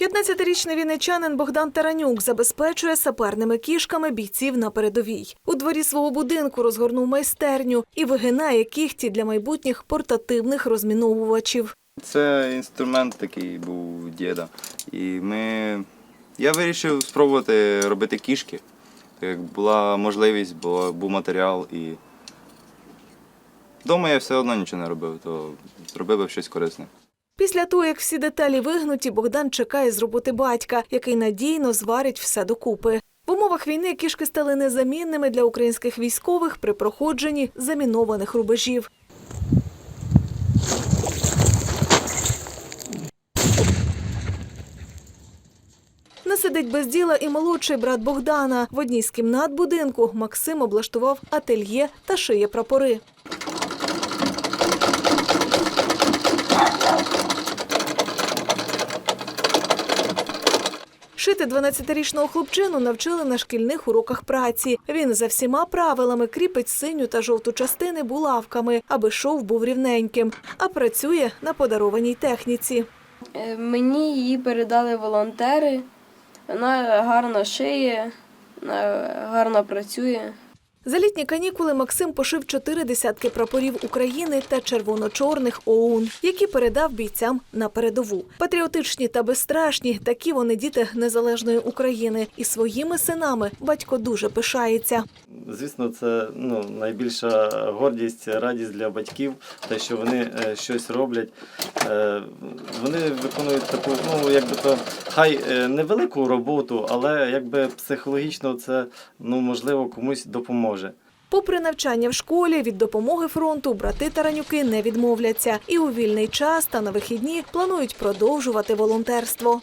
15-річний вінничанин Богдан Таранюк забезпечує саперними кішками бійців на передовій. У дворі свого будинку розгорнув майстерню і вигинає кіхті для майбутніх портативних розміновувачів. Це інструмент такий був діда. І ми... я вирішив спробувати робити кішки. Як була можливість, бо був матеріал і. Дома я все одно нічого не робив, то зробив би щось корисне. Після того, як всі деталі вигнуті, Богдан чекає з роботи батька, який надійно зварить все докупи. В умовах війни кішки стали незамінними для українських військових при проходженні замінованих рубежів. Не сидить без діла і молодший брат Богдана. В одній з кімнат будинку Максим облаштував ательє та шиє прапори. Шити 12-річного хлопчину навчили на шкільних уроках праці. Він за всіма правилами кріпить синю та жовту частини булавками, аби шов був рівненьким, а працює на подарованій техніці. Е, Мені її передали волонтери. Вона гарно шиє, гарно працює. За літні канікули Максим пошив чотири десятки прапорів України та червоно-чорних ОУН, які передав бійцям на передову. Патріотичні та безстрашні, такі вони діти незалежної України. І своїми синами батько дуже пишається. Звісно, це ну, найбільша гордість, радість для батьків, те, що вони е, щось роблять. Е, вони виконують таку, ну якби то хай е, невелику роботу, але якби психологічно це ну, можливо комусь допоможе. Попри навчання в школі, від допомоги фронту брати Таранюки не відмовляться і у вільний час та на вихідні планують продовжувати волонтерство.